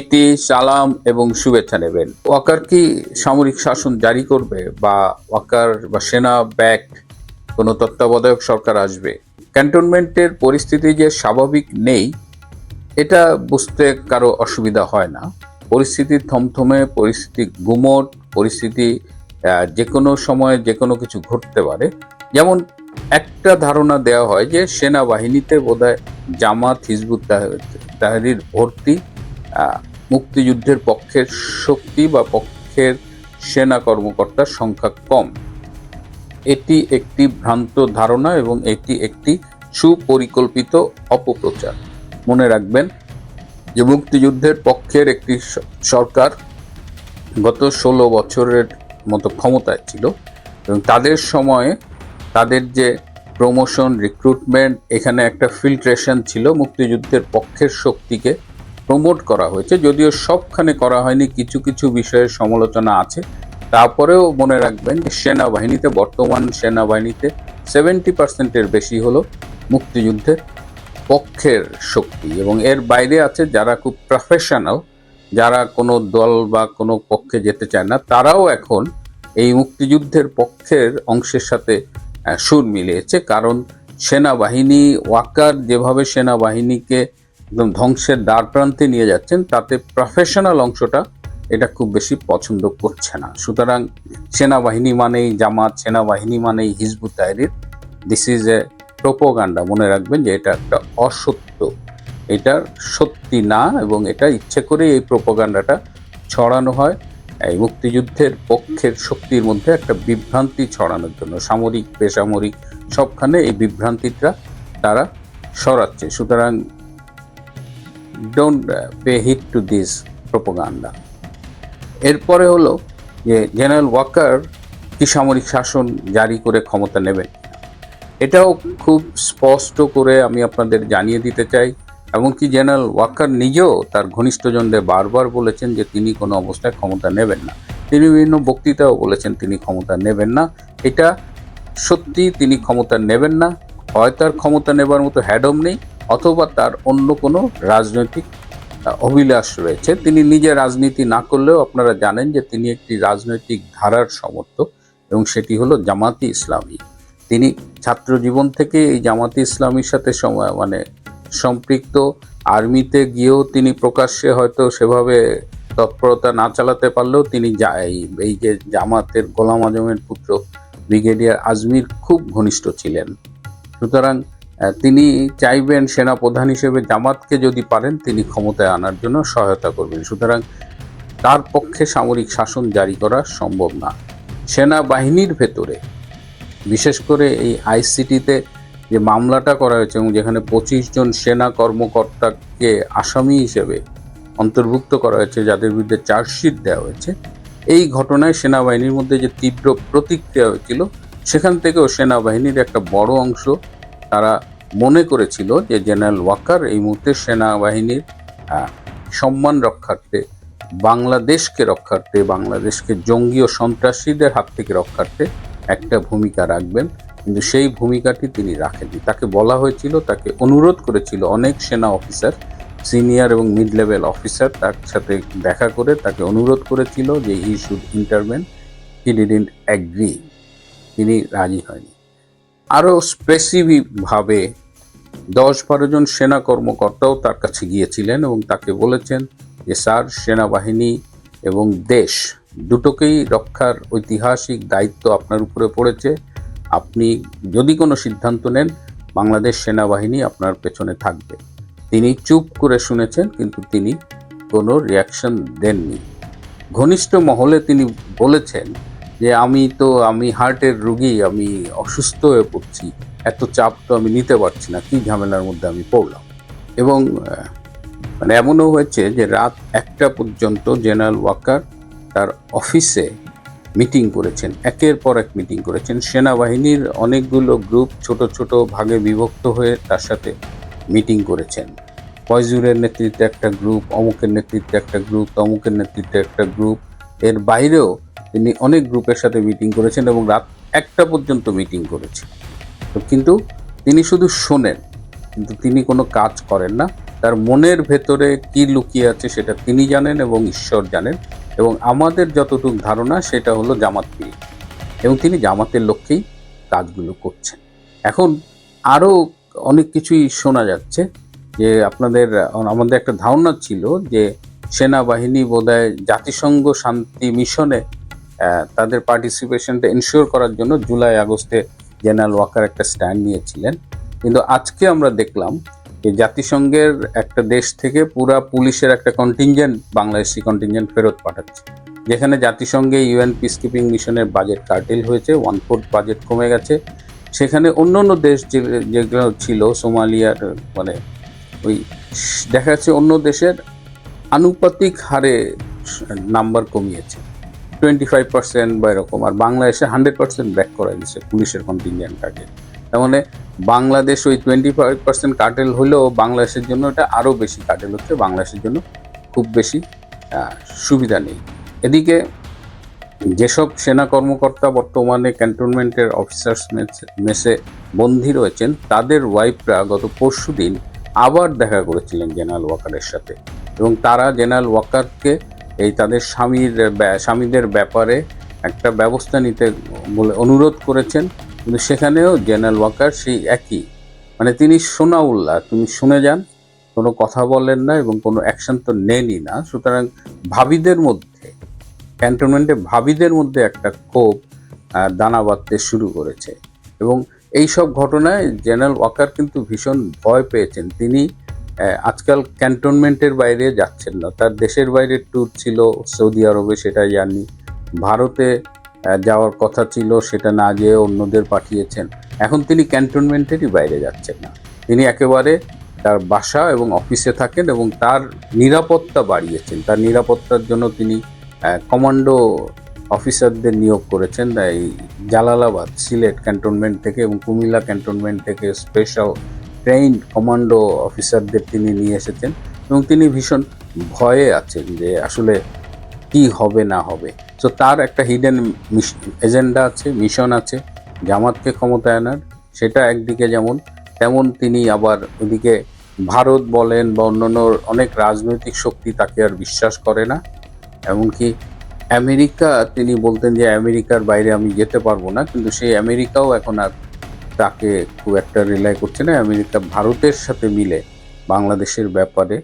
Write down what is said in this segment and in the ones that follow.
ইতি সালাম এবং শুভেচ্ছা নেবেন। ওয়াকার কি সামরিক শাসন জারি করবে বা ওয়াকার বা সেনা ব্যাক কোনো তত্ত্বাবধায়ক সরকার আসবে? ক্যান্টনমেন্টের পরিস্থিতি যে স্বাভাবিক নেই, এটা বুঝতে কারও অসুবিধা হয় না। পরিস্থিতি থমথমে, পরিস্থিতি গুমট, পরিস্থিতি যে কোনো সময় যে কোনো কিছু ঘটতে পারে। যেমন একটা ধারণা দেওয়া হয় যে সেনাবাহিনীতে বোধহয় জামাত হিজবুত তাহ- তাহরির ভর্তি মুক্তিযুদ্ধের পক্ষের শক্তি বা পক্ষের সেনা কর্মকর্তার সংখ্যা কম। এটি একটি ভ্রান্ত ধারণা এবং এটি একটি সুপরিকল্পিত অপপ্রচার। মনে রাখবেন যে মুক্তিযুদ্ধের পক্ষের একটি সরকার গত ষোলো বছরের মতো ক্ষমতায় ছিল এবং তাদের সময়ে তাদের যে প্রমোশন রিক্রুটমেন্ট এখানে একটা ফিল্ট্রেশন ছিল মুক্তিযুদ্ধের পক্ষের শক্তিকে প্রমোট করা হয়েছে, যদিও সবখানে করা হয়নি, কিছু কিছু বিষয়ের সমালোচনা আছে। তারপরেও মনে রাখবেন যে সেনাবাহিনীতে, বর্তমান সেনাবাহিনীতে সেভেন্টি পার্সেন্টের বেশি হলো মুক্তিযুদ্ধের পক্ষের শক্তি। এবং এর বাইরে আছে যারা খুব প্রফেশনাল যারা কোনো দল বা কোনো পক্ষে যেতে চায় না, তারাও এখন এই মুক্তিযুদ্ধের পক্ষের অংশের সাথে সুর মিলিয়েছে। কারণ সেনাবাহিনী, ওয়াকার যেভাবে সেনাবাহিনীকে একদম ধ্বংসের দ্বার প্রান্তে নিয়ে যাচ্ছেন, তাতে প্রফেশনাল অংশটা এটা খুব বেশি পছন্দ করছে না। সুতরাং সেনাবাহিনী মানেই জামাত, সেনাবাহিনী মানেই Hizbut Tahrir this is a propaganda মনে রাখবেন যে এটা একটা অসত্য। এটা সত্যি না এবং এটা ইচ্ছে করে এই প্রোপোগান্ডাটা ছড়ানো হয়। এই মুক্তিযুদ্ধের পক্ষের শক্তির মধ্যে একটা বিভ্রান্তি ছড়ানোর জন্য, সামরিক, বেসামরিক, সবখানে এই বিভ্রান্তিটা তারা সরাচ্ছে সুতরাং don't pay heed to this propaganda এরপরে হলো যে জেনারেল ওয়াকার কি সামরিক শাসন জারি করে ক্ষমতা নেবেন এটাও খুব স্পষ্ট করে আমি আপনাদের জানিয়ে দিতে চাই। এমনকি জেনারেল ওয়াকার নিজেও তার ঘনিষ্ঠজনদের বারবার বলেছেন যে তিনি কোনো অবস্থায় ক্ষমতা নেবেন না। তিনি বিভিন্ন বক্তৃতাও বলেছেন তিনি ক্ষমতা নেবেন না। এটা সত্যি তিনি ক্ষমতা নেবেন না। হয় তার ক্ষমতা নেবার মতো হ্যাডম নেই। অথবা তার অন্য কোনো রাজনৈতিক অভিলাষ রয়েছে। তিনি নিজে রাজনীতি না করলেও আপনারা জানেন যে তিনি একটি রাজনৈতিক ধারার সমর্থক এবং সেটি হলো জামাতি ইসলামী। তিনি ছাত্র জীবন থেকে এই জামাতি ইসলামীর সাথে সময় মানে সম্পৃক্ত। আর্মিতে গিয়েও তিনি প্রকাশ্যে হয়তো সেভাবে তৎপরতা না চালাতে পারলেও তিনি এই- যে জামাতের গোলাম আজমের পুত্র ব্রিগেডিয়ার আজমির খুব ঘনিষ্ঠ ছিলেন। সুতরাং তিনি চাইবেন সেনা প্রধান হিসেবে জামাতকে যদি পারেন, তিনি ক্ষমতায় আনার জন্য সহায়তা করবেন। সুতরাং তার পক্ষে সামরিক শাসন জারি করা সম্ভব না। সেনাবাহিনীর ভেতরে, বিশেষ করে এই আইসিটিতে যে মামলাটা করা হয়েছে এবং যেখানে পঁচিশ জন সেনা কর্মকর্তাকে আসামি হিসেবে অন্তর্ভুক্ত করা হয়েছে, যাদের বিরুদ্ধে চার্জশিট দেওয়া হয়েছে, এই ঘটনায় সেনাবাহিনীর মধ্যে যে তীব্র প্রতিক্রিয়া হয়েছিল, সেখান থেকেও সেনাবাহিনীর একটা বড় অংশ তারা মনে করেছিল যে জেনারেল ওয়াকার এই মুহূর্তে সেনাবাহিনীর সম্মান রক্ষার্থে, বাংলাদেশকে রক্ষার্থে, বাংলাদেশকে জঙ্গি ও সন্ত্রাসীদের হাত থেকে রক্ষার্থে একটা ভূমিকা রাখবেন। কিন্তু সেই ভূমিকাটি তিনি রাখেননি। তাকে বলা হয়েছিল, তাকে অনুরোধ করেছিল অনেক সেনা অফিসার, সিনিয়র এবং মিড লেভেল অফিসার, তার সাথে দেখা করে তাকে অনুরোধ করেছিল যে he should intervene he didn't agree তিনি রাজি হয়নি। আরও স্পেসিফিকভাবে দশ বারো জন সেনা কর্মকর্তাও তার কাছে গিয়েছিলেন এবং তাকে বলেছেন যে, স্যার, সেনাবাহিনী এবং দেশ দুটোকেই রক্ষার ঐতিহাসিক দায়িত্ব আপনার উপরে পড়েছে। আপনি যদি কোনো সিদ্ধান্ত নেন, বাংলাদেশ সেনাবাহিনী আপনার পেছনে থাকবে। তিনি চুপ করে শুনেছেন, কিন্তু তিনি কোনো রিয়াকশন দেননি। ঘনিষ্ঠ মহলে তিনি বলেছেন যে আমি তো, আমি হার্টের রুগী, আমি অসুস্থ হয়ে পড়ছি। এত চাপ তো আমি নিতে পারছি না, কি ঝামেলার মধ্যে আমি পড়লাম? এবং মানে এমনও হয়েছে যে রাত একটা পর্যন্ত জেনারেল ওয়াকার তার অফিসে মিটিং করেছেন, একের পর এক মিটিং করেছেন। সেনাবাহিনীর অনেকগুলো গ্রুপ ছোট ছোট, ভাগে বিভক্ত হয়ে তার সাথে মিটিং করেছেন। ফয়জুরের নেতৃত্বে একটা গ্রুপ, অমুকের নেতৃত্বে একটা গ্রুপ, তমুকের নেতৃত্বে একটা গ্রুপ। এর বাইরেও তিনি অনেক গ্রুপের সাথে মিটিং করেছেন এবং রাত একটা পর্যন্ত মিটিং করেছেন। তো কিন্তু তিনি শুধু শোনেন, কিন্তু তিনি কোনো কাজ করেন না। তার মনের ভেতরে কি লুকিয়ে আছে সেটা তিনি জানেন এবং ঈশ্বর জানেন এবং আমাদের যতটুকু ধারণা সেটা হলো জামাত পীর। এবং তিনি জামাতের লক্ষ্যেই কাজগুলো করছেন। এখন আরও অনেক কিছুই শোনা যাচ্ছে যে আপনাদের, আমাদের একটা ধারণা ছিল যে সেনাবাহিনী বোধহয় জাতিসংঘ শান্তি মিশনে তাদের পার্টিসিপেশনটা এনশিওর করার জন্য জুলাই আগস্টে জেনারেল ওয়াকার একটা স্ট্যান্ড নিয়েছিলেন। কিন্তু আজকে আমরা দেখলাম যে জাতিসংঘের একটা দেশ থেকে পুরা পুলিশের একটা কন্টিনজেন্ট বাংলাদেশি কন্টিনজেন্ট ফেরত পাঠাচ্ছে। যেখানে জাতিসংঘে ইউএন পিস কিপিং মিশনের বাজেট কার্টেল হয়েছে ওয়ান ফোর্থ বাজেট কমে গেছে। সেখানে অন্য অন্য দেশ যেগুলো ছিল, সোমালিয়ার মানে ওই, দেখা যাচ্ছে অন্য দেশের আনুপাতিক হারে নাম্বার কমিয়েছে। টোয়েন্টি ফাইভ পার্সেন্ট বা এরকম, আর বাংলাদেশে হান্ড্রেড পার্সেন্ট ব্যাক করা দিচ্ছে পুলিশের কন্টিনজেন্টটাকে তার মানে বাংলাদেশ ওই টোয়েন্টি ফাইভ পার্সেন্ট কাটেল হলেও বাংলাদেশের জন্য এটা আরও বেশি কাটেল হচ্ছে, বাংলাদেশের জন্য খুব বেশি সুবিধা নেই। এদিকে যেসব সেনা কর্মকর্তা বর্তমানে ক্যান্টনমেন্টের অফিসার্স মেসে বন্দী রয়েছেন, তাদের ওয়াইফরা গত পরশু দিন আবার দেখা করেছিলেন জেনারেল ওয়াকারের সাথে। এবং তারা জেনারেল ওয়াকারকে এই তাদের স্বামীর স্বামীদের ব্যাপারে একটা ব্যবস্থা নিতে বলে অনুরোধ করেছেন। কিন্তু সেখানেও জেনারেল ওয়াকার সেই একই। মানে তিনি সোনাউল্লাহ তুমি শুনে যান, কোনো কথা বলেন না এবং কোনো অ্যাকশন তো নেনই না। সুতরাং ভাবিদের মধ্যে, ক্যান্টনমেন্টে ভাবিদের মধ্যে একটা ক্ষোভ দানা বাঁধতে শুরু করেছে। এবং এই সব ঘটনায় জেনারেল ওয়াকার কিন্তু ভীষণ ভয় পেয়েছেন। তিনি আজকাল ক্যান্টনমেন্টের বাইরে যাচ্ছেন না। তার দেশের বাইরে ট্যুর ছিল সৌদি আরবে, সেটা জানি। ভারতে যাওয়ার কথা ছিল, সেটা না যেয়ে অন্যদের পাঠিয়েছেন। এখন তিনি ক্যান্টনমেন্টেরই বাইরে যাচ্ছেন না। তিনি একেবারে তার বাসা এবং অফিসে থাকেন এবং তার নিরাপত্তা বাড়িয়েছেন। তার নিরাপত্তার জন্য তিনি কমান্ডো অফিসারদের নিয়োগ করেছেন। এই জালালাবাদ, সিলেট ক্যান্টনমেন্ট থেকে এবং কুমিল্লা ক্যান্টনমেন্ট থেকে স্পেশাল ট্রেইন কমান্ডো অফিসারদের তিনি নিয়ে এসেছেন এবং তিনি ভীষণ ভয়ে আছেন যে আসলে কি হবে, না হবে। তো তার একটা হিডেন এজেন্ডা আছে মিশন আছে, জামাতকে ক্ষমতায় আনার। সেটা একদিকে যেমন, তেমন তিনি আবার ওদিকে ভারত বলেন বা অন্যান্য অনেক রাজনৈতিক শক্তি তাকে আর বিশ্বাস করে না। এমনকি আমেরিকা, তিনি বলতেন যে আমেরিকার বাইরে আমি যেতে পারব না, কিন্তু সেই আমেরিকাও এখন আর তাকে খুব একটা রিলাই করছে না। আমেরিকা, ভারতের সাথে মিলে বাংলাদেশের ব্যাপারে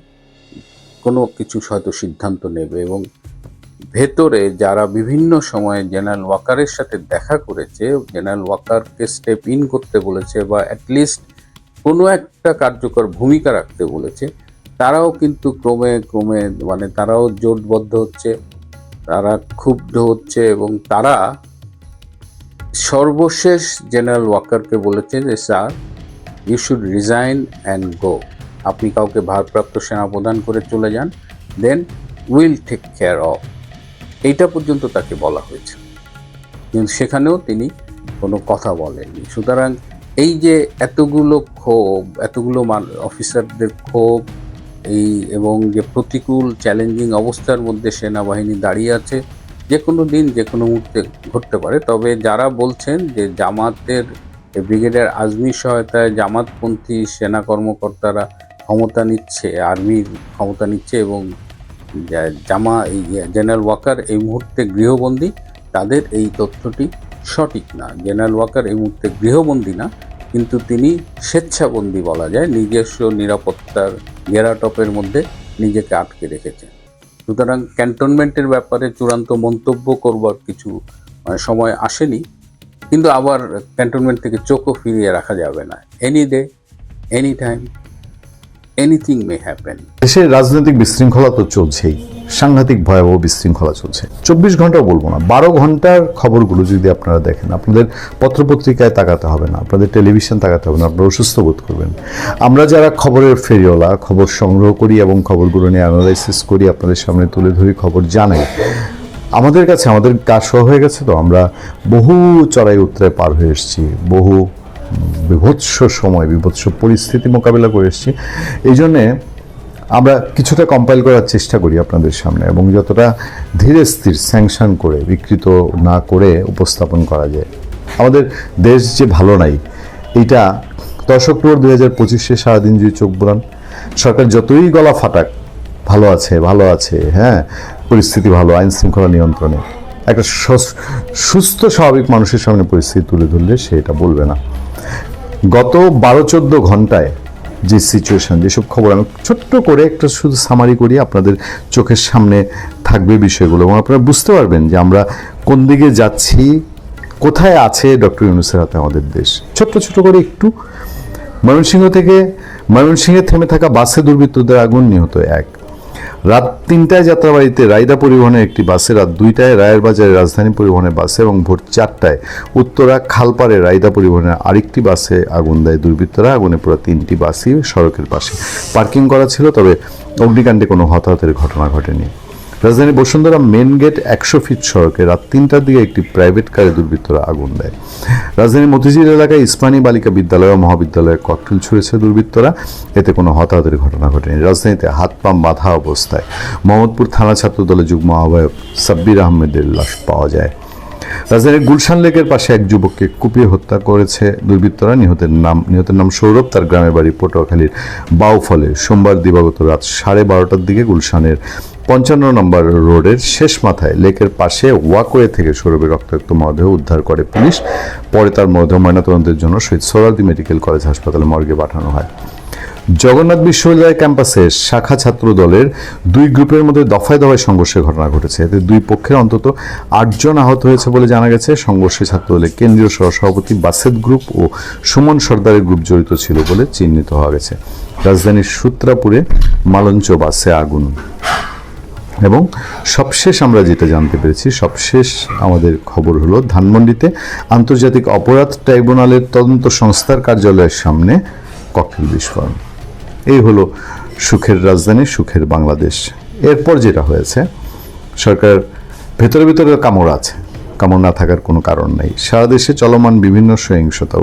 কোনো কিছু হয়তো সিদ্ধান্ত নেবে এবং ভেতরে যারা বিভিন্ন সময়ে জেনারেল ওয়াকারের সাথে দেখা করেছে, জেনারেল ওয়াকারকে স্টেপ ইন করতে বলেছে বা অ্যাটলিস্ট কোনো একটা কার্যকর ভূমিকা রাখতে বলেছে, তারাও কিন্তু ক্রমে ক্রমে মানে তারাও জোটবদ্ধ হচ্ছে, তারা ক্ষুব্ধ হচ্ছে এবং তারা সর্বশেষ জেনারেল ওয়াকারকে বলেছে যে, sir you should resign and go আপনি কাউকে ভারপ্রাপ্ত সেনাপ্রধান করে চলে যান then will take care of এইটা পর্যন্ত তাকে বলা হয়েছে। কিন্তু সেখানেও তিনি কোনো কথা বলেননি। সুতরাং এই যে এতগুলো ক্ষোভ, এতগুলো অফিসারদের ক্ষোভ, এই এবং যে প্রতিকূল চ্যালেঞ্জিং অবস্থার মধ্যে সেনাবাহিনী দাঁড়িয়ে আছে যে কোনো দিন যে কোনো মুহূর্তে ঘটতে পারে। তবে যারা বলছেন যে জামাতের ব্রিগেডের আজমির সহায়তায় জামাতপন্থী সেনা কর্মকর্তারা ক্ষমতা নিচ্ছে আর্মির ক্ষমতা নিচ্ছে এবং জামা, এই জেনারেল ওয়াকার এই মুহূর্তে গৃহবন্দী, তাদের এই তথ্যটি সঠিক না। জেনারেল ওয়াকার এই মুহূর্তে গৃহবন্দী না, কিন্তু তিনি স্বেচ্ছাবন্দী বলা যায়। নিজস্ব নিরাপত্তার গেরাটপের মধ্যে নিজেকে আটকে রেখেছেন। সুতরাং ক্যান্টনমেন্টের ব্যাপারে চূড়ান্ত মন্তব্য করবার কিছু মানে, সময় আসেনি কিন্তু আবার ক্যান্টনমেন্ট থেকে চোখও ফিরিয়ে রাখা যাবে না। Any day any time anything may happen দেশের রাজনৈতিক বিশৃঙ্খলা তো চলছেই। সাংঘাতিক ভয়াবহ বিশৃঙ্খলা চলছে। চব্বিশ ঘণ্টা বলব না, বারো ঘণ্টার খবরগুলো যদি আপনারা দেখেন, আপনাদের পত্রপত্রিকায় তাকাতে হবে না, আপনাদের টেলিভিশন তাকাতে হবে না, আপনারা অসুস্থ বোধ করবেন। আমরা যারা খবরের ফেরিওলা খবর সংগ্রহ করি এবং খবরগুলো নিয়ে অ্যানালাইসিস করি, আপনাদের সামনে তুলে ধরি, খবর জানাই, আমাদের কাছে, আমাদের কাজ সহ হয়ে গেছে তো, আমরা বহু চড়াই উত্তরে পার হয়ে এসেছি, বহু বিভৎস সময়, বিভৎস পরিস্থিতি মোকাবিলা করে এসেছি। এই জন্যে আমরা কিছুটা কম্পাইল করার চেষ্টা করি আপনাদের সামনে এবং যতটা ধীরে স্থির স্যাংশন করে, বিকৃত না করে উপস্থাপন করা যায়। আমাদের দেশ যে ভালো নাই, এইটা দশ অক্টোবর দুই হাজার পঁচিশে সারাদিন যদি চোখ বোলান, সরকার যতই গলা ফাটাক, ভালো আছে ভালো আছে হ্যাঁ পরিস্থিতি ভালো, আইন শৃঙ্খলা নিয়ন্ত্রণে, একটা সুস্থ, স্বাভাবিক মানুষের সামনে পরিস্থিতি তুলে ধরলে সে এটা বলবে না। গত বারো চোদ্দ ঘন্টায় যে সিচুয়েশান যেসব খবর আমি ছোট্ট করে একটা শুধু সামারি করি, আপনাদের চোখের সামনে থাকবে বিষয়গুলো এবং আপনারা বুঝতে পারবেন যে আমরা কোন দিকে যাচ্ছি, কোথায় আছে ডক্টর ইউনুসের হাতে আমাদের দেশ। ছোট্ট ছোট করে একটু। ময়মনসিংহ থেকে, ময়মনসিংহে থেমে থাকা বাসে দুর্বৃত্তদের আগুন নিহত এক। রাত তিনটায় যাত্রাবাড়িতে রায়দা পরিবহনের একটি বাসে, রাত দুইটায় রায়ের বাজারে রাজধানী পরিবহনের বাসে এবং ভোর চারটায় উত্তরা খালপাড়ে রায়দা পরিবহনের আরেকটি বাসে আগুন দেয় দুর্বৃত্তরা। আগুনে পুরো তিনটি বাসই সড়কের পাশে। পার্কিং করা ছিল, তবে অগ্নিকাণ্ডে কোনো হতাহতের ঘটনা ঘটেনি। রাজধানী বসুন্ধরা মেন গেট একশো ফিট সড়কে রাত তিনটার দিকে একটি প্রাইভেট কারে দুর্বৃত্তরা আগুন দেয়। রাজধানীর মতিঝিল এলাকায় ইসমানী বালিকা বিদ্যালয় ও মহাবিদ্যালয়ে ককটেল ছুঁড়েছে দুর্বৃত্তরা। এতে কোনো হতাহতের ঘটনা ঘটেনি। রাজধানীতে হাত পাম্প বাঁধা অবস্থায় মোহাম্মদপুর থানা ছাত্রদলের যুগ্ম আহ্বায়ক সাব্বির আহমেদের লাশ পাওয়া যায়। রাজধানীর গুলশান লেকের পাশে এক যুবককে কুপিয়ে হত্যা করেছে দুর্বৃত্তরা নিহতের নাম নিহতের নাম সৌরভ। তার গ্রামের বাড়ি পটুয়াখালীর বাউফলে। সোমবার দিবাগত রাত সাড়ে বারোটার দিকে গুলশানের পঞ্চান্ন নম্বর রোডের শেষ মাথায় লেকের পাশে ওয়াকওয়ে থেকে সৌরভের রক্তাক্ত মরদেহ উদ্ধার করে পুলিশ। পরে তার মরদেহ ময়নাতদন্তের জন্য শহীদ সোহরাওয়ার্দী মেডিকেল কলেজ হাসপাতালে মর্গে পাঠানো হয়। জগন্নাথ বিশ্ববিদ্যালয় ক্যাম্পাসে শাখা ছাত্র দলের দুই গ্রুপের মধ্যে দফায় দফায় সংঘর্ষের ঘটনা ঘটেছে। এতে দুই পক্ষের অন্তত আটজন আহত হয়েছে বলে জানা গেছে। সংঘর্ষে ছাত্র দলের কেন্দ্রীয় সহসভাপতি বাসেদ গ্রুপ ও সুমন সর্দারের গ্রুপ জড়িত ছিল বলে চিহ্নিত হওয়া গেছে। রাজধানীর সূত্রাপুরে মালঞ্চ বাসে আগুন। এবং সবশেষ আমরা যেটা জানতে পেরেছি, সবশেষ আমাদের খবর হলো, ধানমন্ডিতে আন্তর্জাতিক অপরাধ ট্রাইব্যুনালের তদন্ত সংস্থার কার্যালয়ের সামনে ককটেল বিস্ফোরণ। এই হলো সুখের রাজধানী, সুখের বাংলাদেশ। এরপর যেটা হয়েছে, সরকার ভেতরে ভেতরে কামড় আছে। কামড় না থাকার কোনো কারণ নেই। সারা দেশে চলমান বিভিন্ন সহিংসতা